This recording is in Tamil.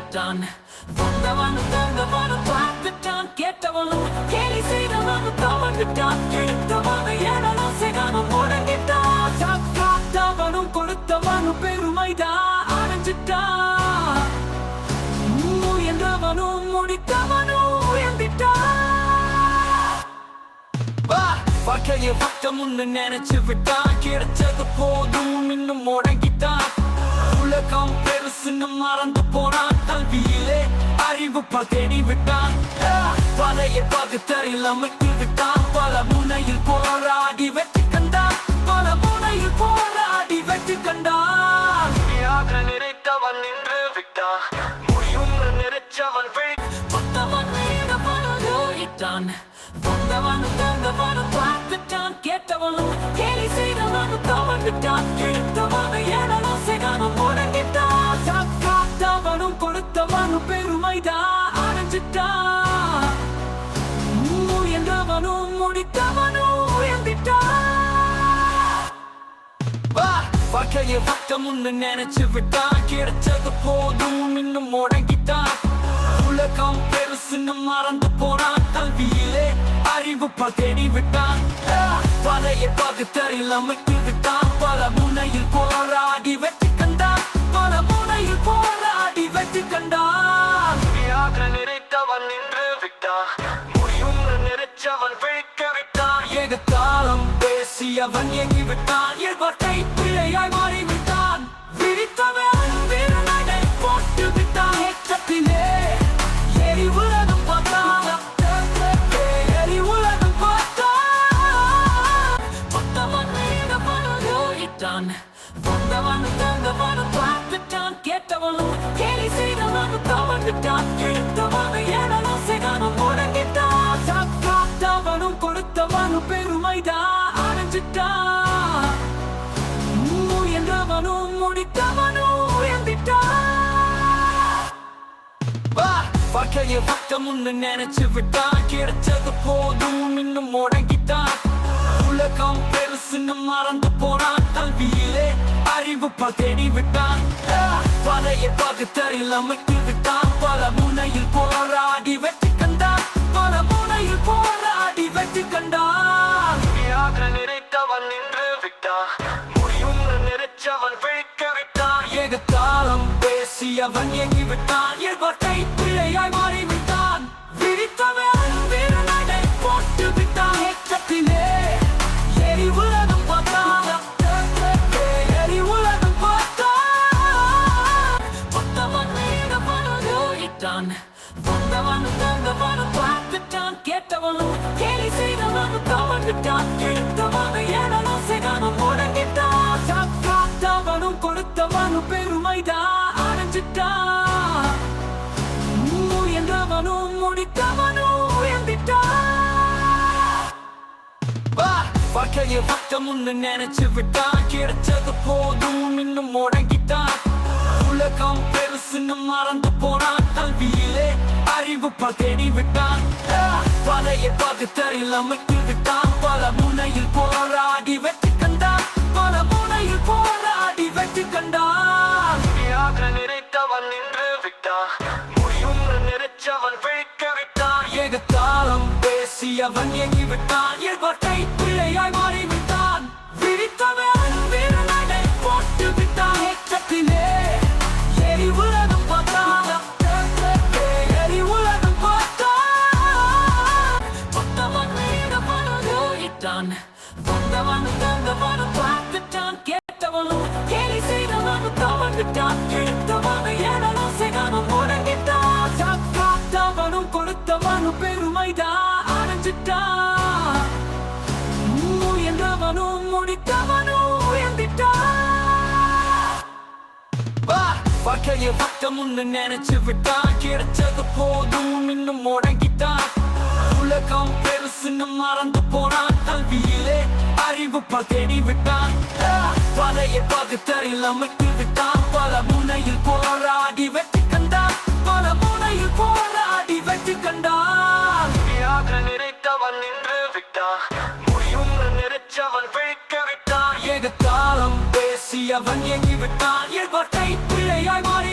விட்டான் வந்தவனும் தந்தவனும் பார்த்துட்டான். கேட்டவனும் கேலி செய்தவனும் தவங்கிட்டான் எடுத்தவனு ஏனலும் செய்தானும் முடங்கிட்டான். காத்தவனும் கொடுத்தவனும் பெருமைதான் அடைஞ்சிட்டான். முயன்றவனும் முடித்தவனும் உயர்ந்திட்டான். வா வாழ்க்கைய பக்கம்னு நினைச்சு விட்டான். கிடைச்சது போதும் இன்னும் முடங்கிட்டான். பெருசுன்னு மறந்து போனான் கல்வியிலே. அறிவு பதேடி விட்டான். பழைய பகுத்தறில் அமைத்து விட்டான். பல முனையில் போராடி வெற்றி கண்டான். பல முனையில் போராடி வெற்றி கண்டான். யாக நினைத்தவன் நின்று விட்டான். முடியும் நினைச்சவன் விழி பத்தவன் இட்டான் வந்தவனும் தந்தவனும் பார்த்துட்டான். கேட்டவனும் கேலி செய்தவனும் தவங்கிட்டான் பெருமைதான் அடைஞ்சிட்டான் முயன்றவனும் முடித்தவனும் உயர்ந்திட்டான் வா வாழ்க்கைய பக்கம்னு நினைச்சு விட்டான் கிடைச்சது போதும் இன்னும் முடங்கிட்டான் உலகம் பெருசுன்னு மறந்து போனான் கல்வியிலே அறிவு பதேடி விட்டான் ஆ, பழைய பகுத்தறில் அமைத்து விட்டான் பல முனையில் போராடி விட்டான் விட்டான் முடியும் நினைச்சவன் விழிக்க விட்டான் ஏகத்தாளம் பேசியவன் எங்கி விட்டான் எல்வாட்டை பிழையாய் மாறி விட்டான் விழித்தவன் வீரநடை போட்டு விட்டான். ஏற்றத்திலே எரி உலகம் பார்த்தான். எரி உலகம் பார்த்தான். பத்தவன் இட்டான் பார்த்துட்டான். கேட்டவனும் கேலி செய்தவன் தவங்கிட்டான் வாழ்க்கைய பக்கம்னு நினைச்சு விட்டான் கிடைச்சது போதும் இன்னும் முடங்கிட்டான் உலகம் பெருசுன்னு மறந்து போனான் கல்வியிலே அறிவு பதேடி விட்டான் ஆ, பழைய பகுத்தறில் அமைத்து விட்டான் பல முனையில் போராடி வெற்றி கண்டான் பல முனையில் போராடி வெற்றி கண்டான் நினைத்தவன் நின்று விட்டான் முடியும் நினைச்சவன் விழிக்க விட்டான் ஏகத்தாளம் பேசியவன் எங்கி விட்டான் எல்வாட்டை பிழையாய் மாறி விட்டான் விழித்தவன் வீரநடை போட்டு விட்டான். ஏற்றத்திலே எரி பார்த்தான். எரி பார்த்தான். பத்தவன் மீதவனோ இட்டான் வந்தவனும் தந்தவனும் பார்த்துட்டான். கேட்டவனும் கேலி செய்தவனும் எடுத்தவனும் செய்தானும் முடங்கிட்டான். காத்தவனும் கொடுத்தவனும் பெருமைதான். அடைஞ்சிட்டான். முயன்றவனும் முடித்தவனும் உயர்ந்திட்டான் வா வாழ்க்கைய பக்கம்னு நினைச்சு விட்டான் கிடைச்சது போதும் இன்னும் முடங்கிட்டான் உலகம் பெருசுன்னு மறந்து போனான் கல்வியிலே அறிவு பதேடி விட்டான் ஆ, பழைய பகுத்தறில் அமைத்து விட்டான் பல முனையில் போராடி விட்டான் ஏகத்தாளம் பேசியவன் எங்கி விட்டான் எல்வாட்டை பிழையாய் மாறி விட்டான் விழித்தவன் வீரநடை போட்டு விட்டான் ஏற்றத்திலே. எரி உலகம் எரி உலகம் பார்த்தான். பத்தவன் பார்த்துட்டான். கேட்டவனும் கேலி செய்தவனும் தவங்கிட்டான் எடுத்தவனும் என ஒரு பெருமைதான் அடைஞ்சிட்டா. என்றவனும் முடித்தவனும் உயர்ந்திட்டா. வா வாழ்க்கைய பக்கம்னு நினைச்சு விட்டா. கிடைச்சது போதும் இன்னும் முடங்கிட்டான் உலகம் பெருசுன்னு மறந்து போனான் கல்வியிலே அறிவு பதேடி விட்டான் பழைய பகுத்தறில் அமைத்து விட்டான் பல முனையில் போராடி வெற்றி பேசியவன் எங்கி விட்டான் என் வார்த்தை பிள்ளையாய் மாறி